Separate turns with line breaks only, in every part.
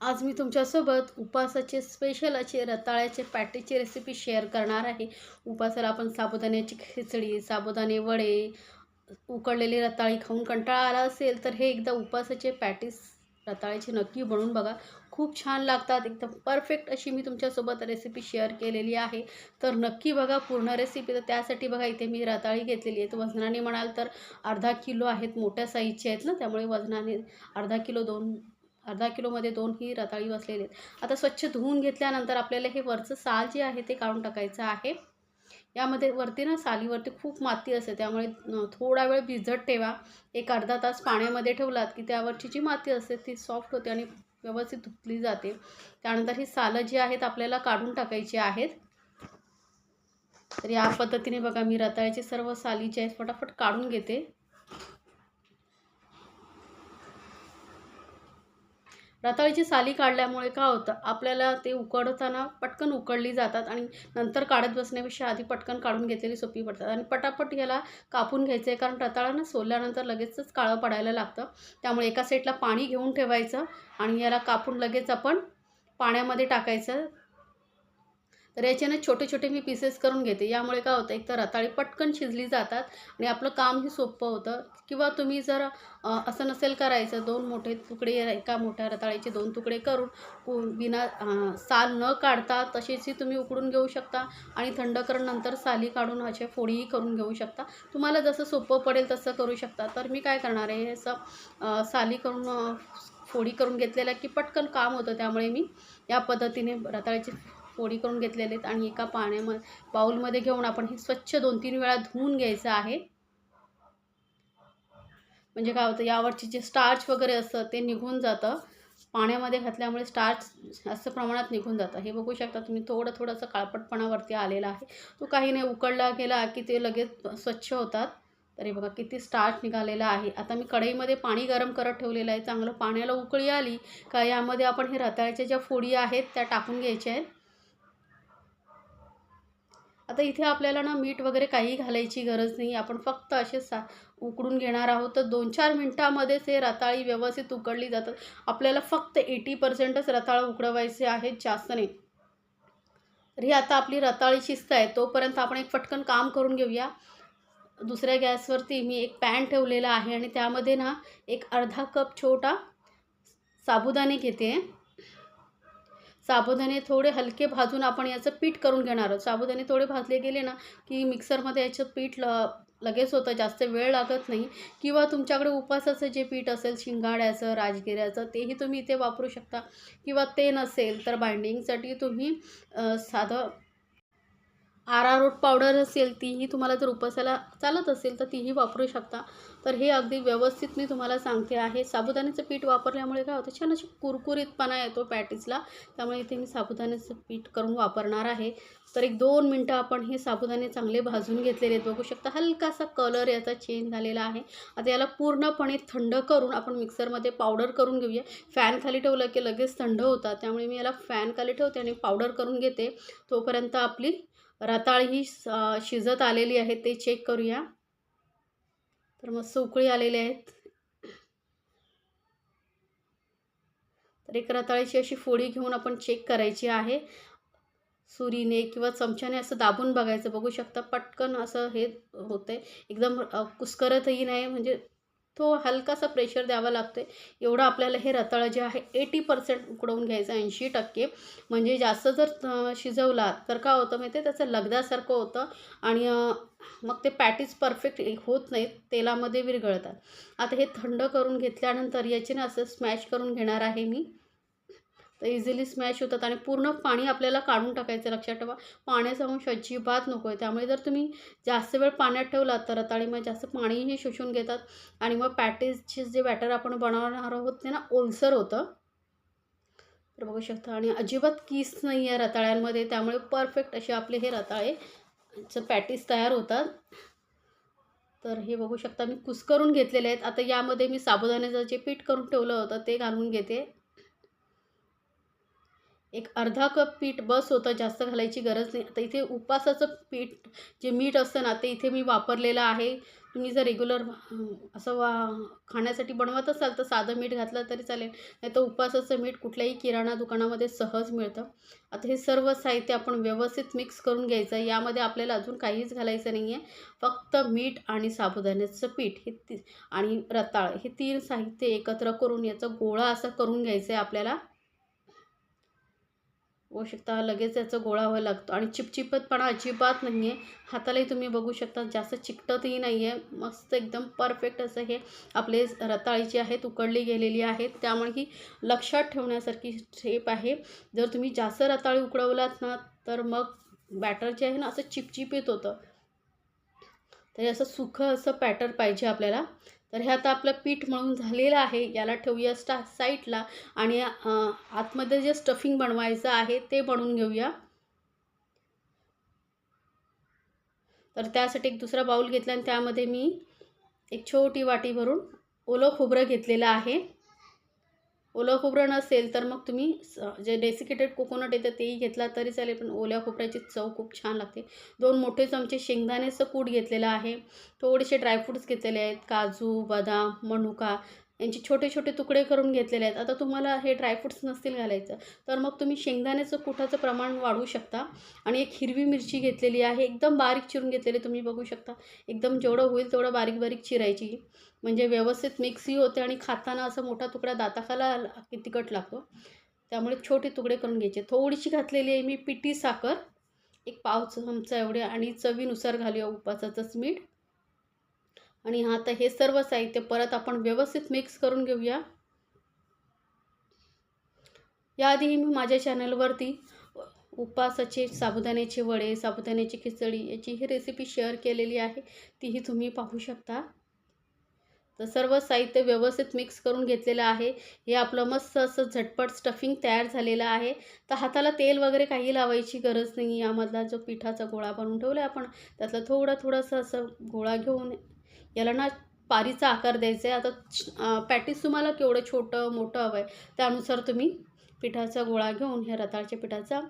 आज मी तुमच्यासोबत उपासाचे स्पेशल असे रताळ्याचे पॅटीची रेसिपी शेअर करणार आहे. उपासाला आपण साबुदाण्याची खिचडी साबुदाणे वडे उकडलेली रताळी खाऊन कंटाळा आला असेल तर हे एकदा उपासाचे पॅटीस रताळ्याचे नक्की बनवून बघा. खूप छान लागतात एकदम परफेक्ट अशी मी तुमच्यासोबत रेसिपी शेअर केलेली आहे. तर नक्की बघा पूर्ण रेसिपी तर त्यासाठी बघा इथे मी रताळी घेतलेली आहे. तर वजनाने म्हणाल तर अर्धा किलो आहेत मोठ्या साईजचे आहेत ना त्यामुळे वजनाने अर्धा किलो दोन अर्धा किलोमध्ये दोन ही रताळी बसलेली आहेत. आता स्वच्छ धुवून घेतल्यानंतर आपल्याला हे वरचं साल जे आहे ते काढून टाकायचं आहे. यामध्ये वरती ना सालीवरती खूप माती असते त्यामुळे थोडा वेळ भिजत ठेवा. एक अर्धा तास पाण्यामध्ये ठेवलात की त्यावरची जी माती असते ती सॉफ्ट होते आणि व्यवस्थित धुतली जाते. त्यानंतर ही सालं जी आहेत आपल्याला काढून टाकायची आहेत. तर या पद्धतीने बघा मी रताळ्याची सर्व साली जी आहेत फटाफट काढून घेते. रताळीची साली काढल्यामुळे का होतं? आपल्याला ते उकडताना पटकन उकडली जातात आणि नंतर काढत बसण्यापेक्षा आधी पटकन काढून घेतलेली सोपी पडतात. आणि पटापट याला कापून घ्यायचं आहे कारण रताळा ना सोलल्यानंतर लगेचच काळं पडायला लागतं. त्यामुळे एका साईडला पाणी घेऊन ठेवायचं आणि याला कापून लगेच आपण पाण्यामध्ये टाकायचं. तर याच्याने छोटे छोटे मी पीसेस करून घेते. यामुळे काय होतं एक तर रताळी पटकन शिजली जातात आणि आपलं कामही सोपं होतं. किंवा तुम्ही जर असं नसेल करायचं दोन मोठे तुकडे एका मोठ्या रताळीचे दोन तुकडे करून विना बिना साल न काढता तसेची तुम्ही उकडून घेऊ शकता आणि थंड नंतर साली काढून अशा फोडीही करून घेऊ शकता. तुम्हाला जसं सोपं पडेल तसं करू शकता. तर मी काय करणार आहे असं साली करून फोडी करून घेतलेल्या की पटकन काम होतं. त्यामुळे मी या पद्धतीने रताळ्याची फोडी करून घेतलेले आहेत आणि एका पाण्यामध्ये बाऊलमध्ये घेऊन आपण हे स्वच्छ दोन तीन वेळा धुवून घ्यायचं आहे. म्हणजे काय होतं यावरची जे स्टार्च वगैरे असतं ते निघून जातं. पाण्यामध्ये घातल्यामुळे स्टार्च जास्त प्रमाणात निघून जातं. हे बघू शकता तुम्ही थोडं थोडंसं काळपटपणावरती आलेला आहे. तो काही नाही उकडला गेला की ते लगेच स्वच्छ होतात. तरी बघा किती स्टार्च निघालेला आहे. आता मी कढईमध्ये पाणी गरम करत ठेवलेलं आहे. चांगलं पाण्याला उकळी आली का यामध्ये आपण हे रताळ्याच्या ज्या फोडी आहेत त्या टाकून घ्यायच्या आहेत. आता इथे आपल्याला ना मीठ वगैरे काही घालायची गरज नाही. आपण फक्त असे सा उकडून घेणार आहोत. तर दोन चार मिनटामध्येच हे रताळी व्यवस्थित उकडली जातात. आपल्याला फक्त एटी पर्सेंटच रताळ उकडवायचे आहेत जास्त नाही. तर ही आता आपली रताळी शिस्त आहे. तोपर्यंत आपण एक पटकन काम करून घेऊया. दुसऱ्या गॅसवरती मी एक पॅन ठेवलेला आहे आणि त्यामध्ये ना एक अर्धा कप छोटा साबुदाणे घेते. साबुदाणे थोडे हलके भाजून आपण याचं पीठ करून घेणार आहोत. साबुदाणे थोडे भाजले गेले ना की मिक्सरमध्ये याचं पीठ ल लगेच होतं जास्त वेळ लागत नाही. किंवा तुमच्याकडे उपासाचं जे पीठ असेल शिंगाड्याचं राजगिऱ्याचं तेही तुम्ही इथे वापरू शकता. किंवा ते नसेल तर बाइंडिंगसाठी तुम्ही साधं आरारोट पावडर असेल तीही तुम्हाला जर उपसायला चालत असेल तर तीही वापरू शकता. तर हे अगदी व्यवस्थित मी तुम्हाला सांगते आहे. साबुदाण्याचं पीठ वापरल्यामुळे काय होतं छान अशी कुरकुरीतपणा येतो पॅटीसला. त्यामुळे इथे मी साबुदाण्याचं पीठ करून वापरणार आहे. तर एक दोन मिनटं आपण हे साबुदाणे चांगले भाजून घेतलेले आहेत. बघू शकता हलकासा कलर याचा चेंज झालेला आहे. आता याला पूर्णपणे थंड करून आपण मिक्सरमध्ये पावडर करून घेऊया. फॅन खाली ठेवलं की लगेच थंड होतात. त्यामुळे मी याला फॅन खाली ठेवते आणि पावडर करून घेते. तोपर्यंत आपली रताळ ही शिजत आलेली आहे ते चेक करूया. तर मस्त उकळी आलेली आहेत. तर एक रताळीची अशी फोडी घेऊन आपण चेक करायची आहे. सुरीने किंवा चमच्याने असं दाबून बघायचं. बघू शकता पटकन असं हे होतं एकदम कुस्करतही नाही म्हणजे तो हलकासा प्रेशर द्यावा लागतो एवढं आपल्याला हे रताळं जे आहे एटी पर्सेंट उकडवून घ्यायचं ऐंशी टक्के. म्हणजे जास्त जर शिजवलात शिजवला तर काय होतं माहिती आहे त्याचं लगदासारखं होतं आणि मग ते पॅटीज परफेक्ट होत नाहीत तेलामध्ये विरघळतात. आता हे थंड करून घेतल्यानंतर याचे ना असं स्मॅश करून घेणार आहे मी. तर इझिली स्मॅश होतात आणि पूर्ण पाणी आपल्याला काढून टाकायचं लक्षात ठेवा. पाण्याचा अंश अजिबात नको आहे त्यामुळे जर तुम्ही जास्त वेळ पाण्यात ठेवलात तर रताळीमध्ये जास्त पाणीही शोषून घेतात. आणि मग पॅटीजचे जे बॅटर आपण बनवणार आहोत ते ना ओलसर होतं. तर बघू शकता. आणि अजिबात किस नाही आहे रताळ्यांमध्ये. त्यामुळे परफेक्ट असे आपले हे रताळे पॅटीस तयार होतात. तर हे बघू शकता. मी कुस्करून घेतलेले आहेत. आता यामध्ये मी साबुदाण्याचं जे पीठ करून ठेवलं होतं ते घालून घेते. एक अर्धा कप पीठ बस होतं जास्त घालायची गरज नाही. आता इथे उपासाचं पीठ जे मीठ असतं ना ते इथे मी वापरलेलं आहे. तुम्ही जर रेग्युलर असं वा खाण्यासाठी बनवत असाल तर साधं मीठ घातलं तरी चालेल. नाही तर उपवासाचं मीठ कुठल्याही किराणा दुकानामध्ये सहज मिळतं. आता हे सर्व साहित्य आपण व्यवस्थित मिक्स करून घ्यायचं. आहे यामध्ये आपल्याला अजून काहीच घालायचं नाही आहे फक्त मीठ आणि साबुदाण्याचं पीठ हे ती आणि रताळ हे तीन साहित्य एकत्र करून याचा गोळा असा करून घ्यायचं आहे आपल्याला. आवश्यकता लगेच याचा गोळा व्हायला लागतो. आणि चिपचिपतपणा अजिबात नाही आहे हातालाही तुम्ही बघू शकता जास्त चिकटतही नाही आहे मस्त एकदम परफेक्ट असं हे आपले रताळी जी आहेत उकडली गेलेली आहेत. त्यामुळे ही लक्षात ठेवण्यासारखी शेप आहे. जर तुम्ही जास्त रताळी उकडवलात ना तर मग बॅटर जे आहे ना असं चिपचिपीत होतं. तर असं सुखं असं पॅटर पाहिजे आपल्याला. तर हे आता आपलं पीठ मळून झालेलं आहे. याला ठेवूया स्टा साईडला आणि आतमध्ये जे स्टफिंग बनवायचं आहे ते बनवून घेऊया. तर त्यासाठी एक दुसरा बाऊल घेतला आणि त्यामध्ये मी एक छोटी वाटी भरून ओलं खोबरं घेतलेलं आहे. ओलं खोबरं नसेल तर मग तुम्ही जे डेसिकेटेड कोकोनट येतं तेही घेतला तरी चालेल पण ओल्या खोबऱ्याची चव खूप छान लागते. दोन मोठे चमचे शेंगदाण्याचं कूट घेतलेलं आहे. थोडेसे ड्रायफ्रूट्स घेतलेले आहेत काजू बदाम मनुका यांचे छोटे छोटे तुकडे करून घेतलेले आहेत. आता तुम्हाला हे ड्रायफ्रूट्स नसतील घालायचं तर मग तुम्ही शेंगदाण्याचं कुठाचं प्रमाण वाढवू शकता. आणि एक हिरवी मिरची घेतलेली आहे. एकदम बारीक चिरून घेतलेली तुम्ही बघू शकता. एकदम जेवढं होईल तेवढं बारीक बारीक चिरायची. म्हणजे व्यवस्थित मिक्सही होते आणि खाताना असं मोठा तुकडा दाताखाला तिखट लागतो. त्यामुळे छोटे तुकडे करून घ्यायचे. थोडीशी घातलेली आहे मी पिठी साखर. एक पाव चमचा एवढे आणि चवीनुसार घालूया उपासाचंच मीठ. आणि आता हे सर्व साहित्य परत आपण व्यवस्थित मिक्स करून घेऊया. याआधीही मी माझ्या चॅनलवरती उपवासाचे साबुदाण्याचे वडे साबुदाण्याची खिचडी याची ही रेसिपी शेअर केलेली आहे. तीही तुम्ही पाहू शकता. तर सर्व साहित्य व्यवस्थित मिक्स करून घेतलेलं आहे. हे आपलं मस्त असं झटपट स्टफिंग तयार झालेलं आहे. तर हाताला तेल वगैरे काही लावायची गरज नाही यामधला जो पिठाचा गोळा बनवून ठेवला आहे आपण त्यातलं थोडं थोडंसं असं गोळा घेऊन याला ना पारीचा आकार द्यायचा आहे. आता पॅटीस तुम्हाला केवढं छोटं मोठं हवं आहे त्यानुसार तुम्ही पिठाचा गोळा घेऊन ह्या रताळच्या पिठाचा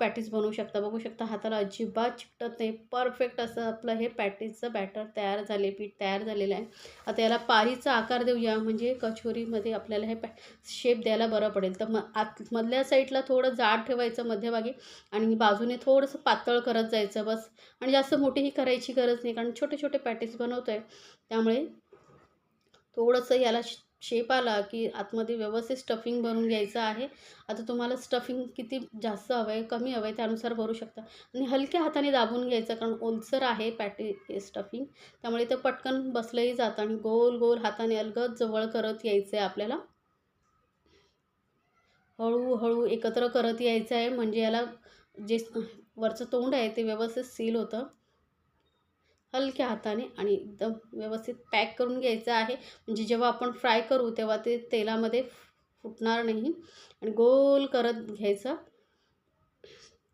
पॅटीस बनवू शकता. बघू शकता हाताला अजिबात चिकटत नाही. परफेक्ट असं आपलं हे पॅटीसचं बॅटर तयार झाले पीठ तयार झालेलं आहे. आता याला पारीचा आकार देऊया. म्हणजे कचोरीमध्ये आपल्याला हे पॅ शेप द्यायला बरं पडेल. तर मग आत मधल्या साईडला थोडं जाड ठेवायचं मध्यभागी आणि बाजूने थोडंसं पातळ करत जायचं बस. आणि जास्त मोठीही करायची गरज नाही. कारण छोटे छोटे पॅटीस बनवतो आहे त्यामुळे थोडंसं याला शेप आला की आतमध्ये व्यवस्थित स्टफिंग भरून घ्यायचं आहे. आता तुम्हाला स्टफिंग किती जास्त हवं आहे कमी हवं आहे त्यानुसार भरू शकता. आणि हलक्या हाताने दाबून घ्यायचं कारण ओलसर आहे पॅटी स्टफिंग त्यामुळे ते पटकन बसलंही जातं आणि गोल गोल हाताने अलगद जवळ करत यायचं आहे आपल्याला. हळूहळू एकत्र करत यायचं आहे म्हणजे याला जे वरचं तोंड आहे ते व्यवस्थित सील होतं. हलक्या हाताने आणि एकदम व्यवस्थित पॅक करून घ्यायचं आहे. म्हणजे जेव्हा आपण फ्राय करू तेव्हा ते तेलामध्ये फुटणार नाही आणि गोल करत घ्यायचं.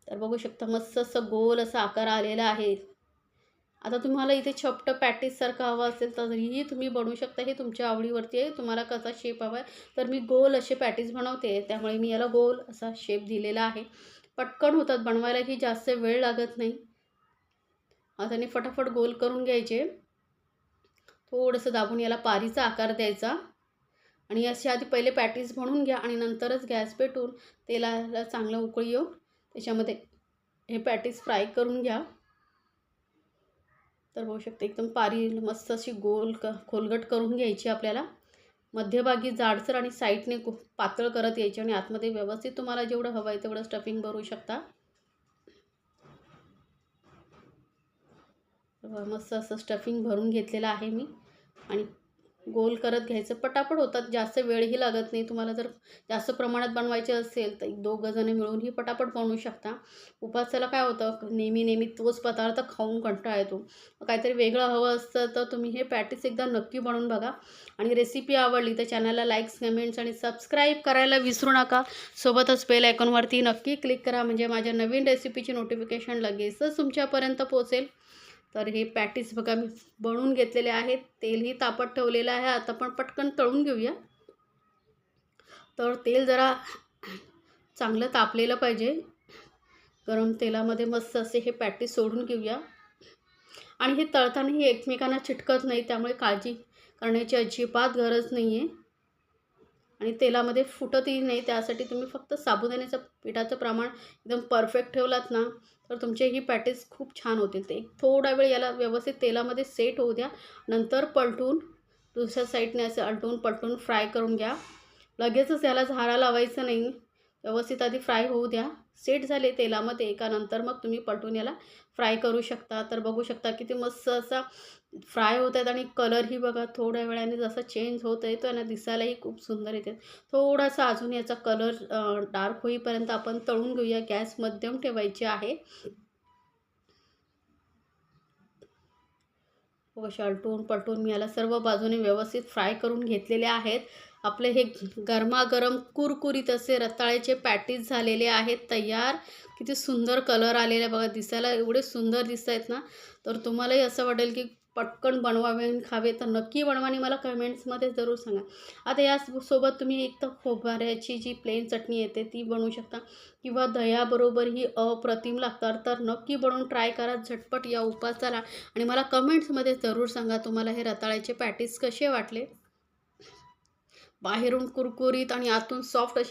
तर बघू शकता मस्त असं गोल असा आकार आलेला आहे. आता तुम्हाला इथे छपटं पॅटीससारखं हवं असेल तरीही तुम्ही बनवू शकता. हे तुमच्या आवडीवरती आहे. तुम्हाला कसा शेप हवा आहे तर मी गोल असे पॅटीस बनवते. त्यामुळे मी याला गोल असा शेप दिलेला आहे. पटकन होतात. बनवायलाही जास्त वेळ लागत नाही. हाताने फटाफट गोल करून घ्यायचे. थोडंसं दाबून याला पारीचा आकार द्यायचा. आणि असे आधी पहिले पॅटीस म्हणून घ्या आणि नंतरच गॅस पेटून तेलाला चांगलं उकळी येऊ. त्याच्यामध्ये हे पॅटीस फ्राय करून घ्या. तर होऊ शकते एकदम पारी मस्त अशी गोल क खोलगट करून घ्यायची आपल्याला. मध्यभागी जाडसर आणि साईडने पातळ करत यायची आणि आतमध्ये व्यवस्थित तुम्हाला जेवढं हवं आहे तेवढं स्टफिंग भरू शकता. मस्त असं स्टफिंग भरून घेतलेलं आहे मी. आणि गोल करत घ्यायचं. पटापट होतात. जास्त वेळही लागत नाही. तुम्हाला जर जास्त प्रमाणात बनवायचे असेल तर एक दोघं मिळूनही पटापट बनवू शकता. उपासाला काय होतं? नेहमी नेहमी तोच पदार्थ खाऊन कंटाळा येतो. काहीतरी वेगळं हवं असतं तर तुम्ही हे पॅटीस एकदा नक्की बनवून बघा. आणि रेसिपी आवडली तर चॅनलला लाईक्स कमेंट्स आणि सबस्क्राईब करायला विसरू नका. सोबतच बेल आयकॉनवरती नक्की क्लिक करा. म्हणजे माझ्या नवीन रेसिपीची नोटिफिकेशन लगेचच तुमच्यापर्यंत पोचेल तर हे पॅटीस बघा मी बनवून घेतलेले आहेत. तेलही तापत ठेवलेलं आहे. आता पण पटकन तळून घेऊया. तर तेल जरा चांगलं तापलेलं पाहिजे. गरम तेलामध्ये मस्त असे हे पॅटीस सोडून घेऊया. आणि हे तळतानाही एकमेकांना चिटकत नाही त्यामुळे काळजी करण्याची अजिबात गरज नाही आहे आणि तेलामध्ये फुटतही नाही त्यासाठी तुम्ही फक्त साबुदाण्याचं पिठाचं प्रमाण एकदम परफेक्ट ठेवलात ना तर तुमचे ही पॅटीस खूप छान होतील ते. थोडा वेळ याला व्यवस्थित तेलामध्ये सेट होऊ द्या. नंतर पलटून दुसऱ्या साईडने असं अलटून पलटून फ्राय करून घ्या. लगेचच याला झारा लावायचं नाही. व्यवस्थित आधी फ्राय होऊ द्या. सेट झाले तेलामध्ये एका नंतर मग तुम्ही पलटून याला फ्राय करू शकता. तर बघू शकता किती मस्त असा फ्राय होत आहेत आणि कलरही बघा थोड्या वेळाने जसं चेंज होत आहे तो यांना दिसायलाही खूप सुंदर येते. थोडासा अजून याचा कलर डार्क होईपर्यंत आपण तळून घेऊया. गॅस मध्यम ठेवायची आहे. कशा अलटून पलटून मी याला सर्व बाजूने व्यवस्थित फ्राय करून घेतलेले आहेत. आपले हे गरमागरम कुरकुरीत असे रताळ्याचे पॅटीस झालेले आहेत तयार. किती सुंदर कलर आलेला बघा दिसायला एवढे सुंदर दिसत आहेत ना. तर तुम्हालाही असं वाटेल की पटकन बनवावे आणि खावे तर नक्की बनवा आणि मला कमेंट्समध्ये जरूर सांगा. आता यासोबत तुम्ही एक तर खोबऱ्याची जी प्लेन चटणी येते ती बनवू शकता किंवा दह्याबरोबर ही अप्रतिम लागतात तर नक्की बनवून ट्राय करा झटपट या उपासाला. आणि मला कमेंट्समध्ये जरूर सांगा तुम्हाला हे रताळ्याचे पॅटीस कसे वाटले. बाहेरून कुरकुरीत आणि आतून सॉफ्ट असे